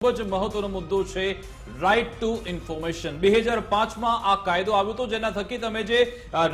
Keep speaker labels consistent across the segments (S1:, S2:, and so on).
S1: ખૂબ મહત્વનો મુદ્દો છે રાઇટ ટુ ઇન્ફોર્મેશન બે હજાર પાંચમાં આ કાયદો આવ્યો હતો જેના થકી તમે જે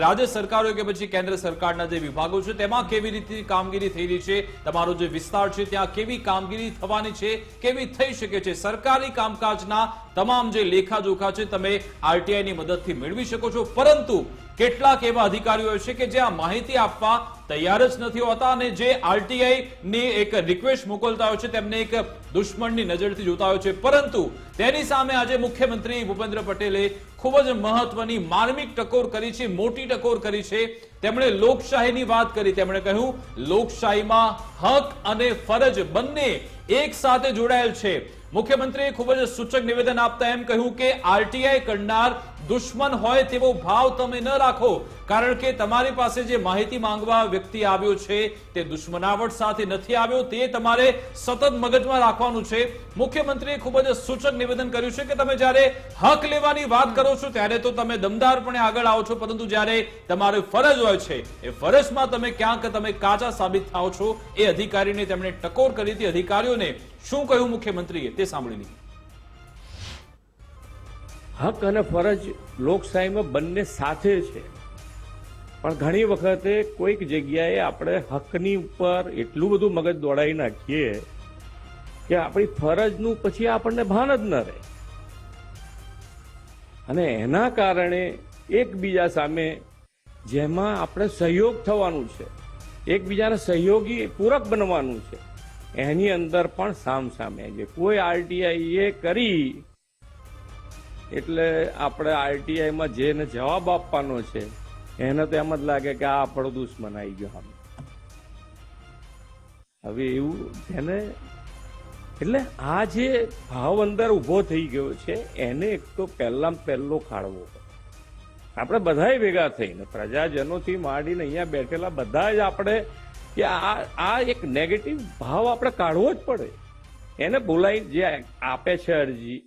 S1: રાજ્ય સરકારો કે પછી કેન્દ્ર સરકારના જે વિભાગો છે તેમાં કેવી રીતે કામગીરી થઈ રહી છે, તમારો જે વિસ્તાર છે ત્યાં કેવી કામગીરી થવાની છે, કેવી થઈ શકે છે, સરકારી કામકાજના તમામ જે લેખાજોખા છે તમે આરટીઆઈની મદદથી મેળવી શકો છો. પરંતુ કેટલાક એવા અધિકારીઓ છે કે જે આ માહિતી આપવા તૈયાર જ નથી હોતા અને જે આરટીઆઈ ની એક રિક્વેસ્ટ મોકલતા હોય છે, તેમને એક દુશ્મનની નજરથી જોતા હોય છે. પરંતુ તેની સામે આજે મુખ્યમંત્રી ભૂપેન્દ્ર પટેલે ખૂબ જ મહત્વની માર્મિક ટકોર કરી છે, મોટી ટકોર કરી છે. તેમણે લોકશાહીની વાત કરી. તેમણે કહ્યું, લોકશાહીમાં હક અને ફરજ બંને એક સાથે જોડાયેલ છે. મુખ્યમંત્રીએ ખૂબ જ સૂચક નિવેદન આપતા એમ કહ્યું કે આરટીઆઈ કરનાર દુશ્મન હોય તેવો ભાવ તમે ન રાખો, કારણ કે તમારી પાસે જે માહિતી માંગવા વ્યક્તિ આવ્યો છે, તે દુશ્મનાવટ સાથે નથી આવ્યો, તે તમારે સતત મગજમાં રાખવાનું છે. મુખ્યમંત્રીએ ખૂબ જ સૂચક નિવેદન કર્યું છે કે તમે જ્યારે હક લેવાની વાત કરો છો, ત્યારે તો તમે દમદારપણે આગળ આવો છો, પરંતુ જ્યારે તમારી ફરજ હોય છે, એ ફરજમાં તમે ક્યાંક તમે કાચા સાબિત થાઓ છો. એ અધિકારીને તેમણે ટકોર કરી હતી. અધિકારીઓને શું કહ્યું મુખ્યમંત્રીએ તે સાંભળી લીધું
S2: હક અને ફરજ લોકશાહીમાં બંને સાથે છે. પણ ઘણી વખતે કોઈક જગ્યાએ આપણે હકની ઉપર એટલું બધું મગજ દોડાવી નાખીએ કે આપણી ફરજનું પછી આપણને ભાન જ ન રહે. અને એના કારણે એકબીજા સામે જેમાં આપણે સહયોગ થવાનું છે, એકબીજાને સહયોગી પૂરક બનવાનું છે એની અંદર પણ સામ સામે છે. કોઈ આરટીઆઈ એ કરી, એટલે આપણે આરટીઆઈમાં જેને જવાબ આપવાનો છે, એને તો એમ જ લાગે કે આ આપણો દુશ્મન આવી ગયો આમ હવે એવું જેને, એટલે આ જે ભાવ અંદર ઊભો થઈ ગયો છે, એને એક તો પહેલામાં પહેલો ખાળવો આપણે બધાય ભેગા થઈને, પ્રજાજનોથી માંડીને અહીંયા બેઠેલા બધા જ આપણે કે આ આ એક નેગેટિવ ભાવ આપણે કાઢવો જ પડે. એને બોલાવી જે આપે છે અરજી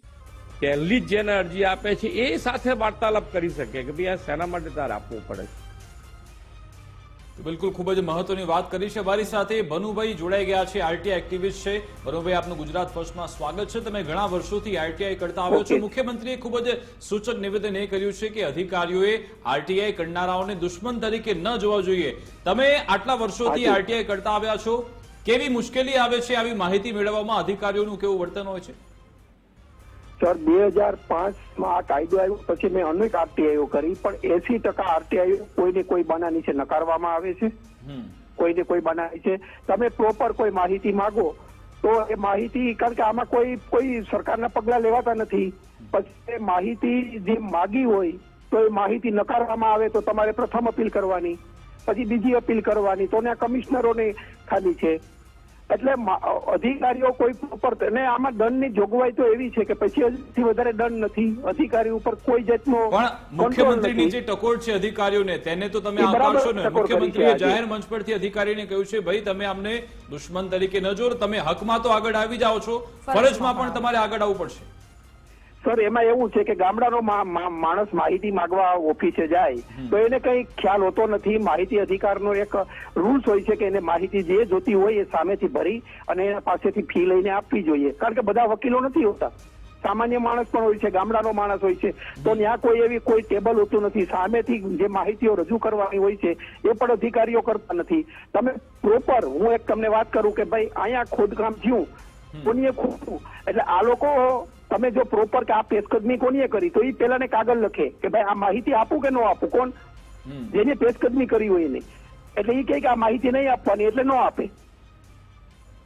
S2: પહેલી જ જેને અરજી આપે છે, એ સાથે વાર્તાલાપ કરી શકે કે ભાઈ આ શેના માટે તારે આપવું પડે? છે
S1: બિલકુલ ખૂબ જ મહત્વની વાત કરી છે. મારી સાથે બનુભાઈ જોડાઈ ગયા છે. આરટીઆઈ એક્ટિવિસ્ટ છે. બનુભાઈ આપનું ગુજરાત ફર્સ્ટમાં સ્વાગત છે. તમે ઘણા વર્ષોથી આરટીઆઈ કરતા આવ્યો છો. મુખ્યમંત્રીએ ખૂબ જ સૂચક નિવેદન એ કર્યું છે કે અધિકારીઓએ આરટીઆઈ કરનારાઓને દુશ્મન તરીકે ન જોવા જોઈએ. તમે આટલા વર્ષોથી. આરટીઆઈ કરતા આવ્યા છો. કેવી મુશ્કેલી આવે છે? આવી માહિતી મેળવવામાં અધિકારીઓનું કેવું વર્તન હોય છે?
S3: સર બે હજાર પાંચમાં આ કાયદો આવ્યો પછી મેં અનેક આરટીઆઈઓ કરી પણ એસી ટકા આરટીઆઈઓ કોઈને કોઈ બાના નીચે નકારવામાં આવે છે? કોઈને કોઈ બાના નીચે? તમે પ્રોપર કોઈ માહિતી માગો તો એ માહિતી કારણ કે આમાં કોઈ કોઈ સરકારના પગલા લેવાતા નથી. પછી માહિતી જે માગી હોય તો એ માહિતી નકારવામાં આવે તો તમારે પ્રથમ અપીલ કરવાની. પછી બીજી અપીલ કરવાની તો ને કમિશનરોને ખાલી છે. એટલે અધિકારીઓ કોઈ ઉપર અને આમાં દંડની જોગવાઈ તો એવી છે કે પછી હજી વધારે દંડ નથી. અધિકારી ઉપર કોઈ જાતનો
S1: મુખ્યમંત્રીની જે ટકોર છે અધિકારીઓને તેને તો તમે
S3: એ
S1: ને. મુખ્યમંત્રીએ જાહેર મંચ પરથી અધિકારીને કહ્યું છે ભાઈ તમે અમને દુશ્મન તરીકે ન જોર તમે હકમાં તો આગળ આવી જાઓ છો. ફરજમાં પણ. તમારે આગળ આવવું પડશે.
S3: સર એમાં એવું છે કે ગામડાનો માણસ માહિતી માંગવા ઓફિસે જાય તો એને કઈ ખ્યાલ હોતો નથી. માહિતી અધિકારનો એક રૂલ્સ હોય છે કે એને માહિતી જે જોતી હોય એ સામેથી ભરી અને એના પાસેથી ફી લઈને આપવી જોઈએ. કારણ કે બધા વકીલો નથી હોતા. સામાન્ય માણસ પણ હોય છે ગામડાનો માણસ હોય છે. તો ત્યાં કોઈ એવી કોઈ ટેબલ હોતું નથી. સામેથી જે માહિતીઓ રજૂ કરવાની હોય છે એ પણ અધિકારીઓ કરતા નથી. તમે પ્રોપર હું એક તમને વાત કરું કે ભાઈ અહીંયા ખોદકામ થયું. કોનીએ ખોટું એટલે આ લોકો તમે જો પ્રોપર કે આ પેશકદમી કોનીએ કરી તો એ પેલાને કાગળ લખે કે ભાઈ આ માહિતી આપું કે ન આપું? કોણ? જેને પેશકદમી કરી હોય એને. એટલે એ કહે કે આ માહિતી નહીં આપવાની એટલે ન આપે.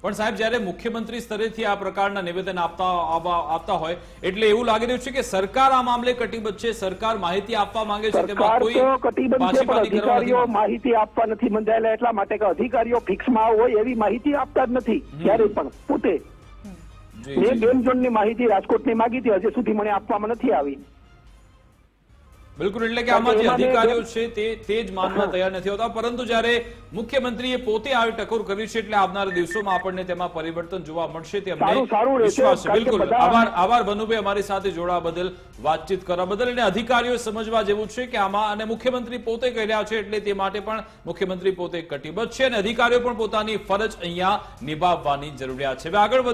S1: પણ સાહેબ જ્યારે મુખ્યમંત્રી સ્તરેથી આ પ્રકારના નિવેદન આપતા આપતા હોય એટલે એવું લાગી રહ્યું છે કે સરકાર આ મામલે કટિબદ્ધ છે? સરકાર માહિતી આપવા માંગે છે? તેમાં કોઈ
S3: કટિબદ્ધ છે પણ
S1: પાછીપાની કરવા નથી
S3: અધિકારીઓ માહિતી આપવા નથી મંજાયેલા એટલા માટે કે અધિકારીઓ ફિક્સમાં હોય એવી માહિતી આપતા જ નથી ક્યારેય પણ પોતે. મેં ગેમ ઝોનની માહિતી રાજકોટની માગી હતી હજી સુધી મને આપવામાં નથી આવી.
S1: બિલકુલ એટલે કે આમાં જે અધિકારીઓ છે તે તે જ માનવા તૈયાર નથી હોતા પરંતુ જ્યારે મુખ્યમંત્રીએ પોતે આવી ટકોર કરી છે એટલે આવનારા દિવસોમાં આપણને તેમાં પરિવર્તન જોવા મળશે તે અમને. વિશ્વાસ છે. બિલકુલ. આભાર આભાર ભનુભાઈ અમારી સાથે જોડાવા બદલ વાતચીત કરવા બદલ. અને અધિકારીઓ સમજવા જેવું છે કે આમાં અને મુખ્યમંત્રી પોતે કહી રહ્યા છે એટલે તે માટે પણ મુખ્યમંત્રી પોતે કટિબદ્ધ છે અને અધિકારીઓ પણ પોતાની ફરજ અહીંયા નિભાવવાની જરૂરિયાત છે. હવે આગળ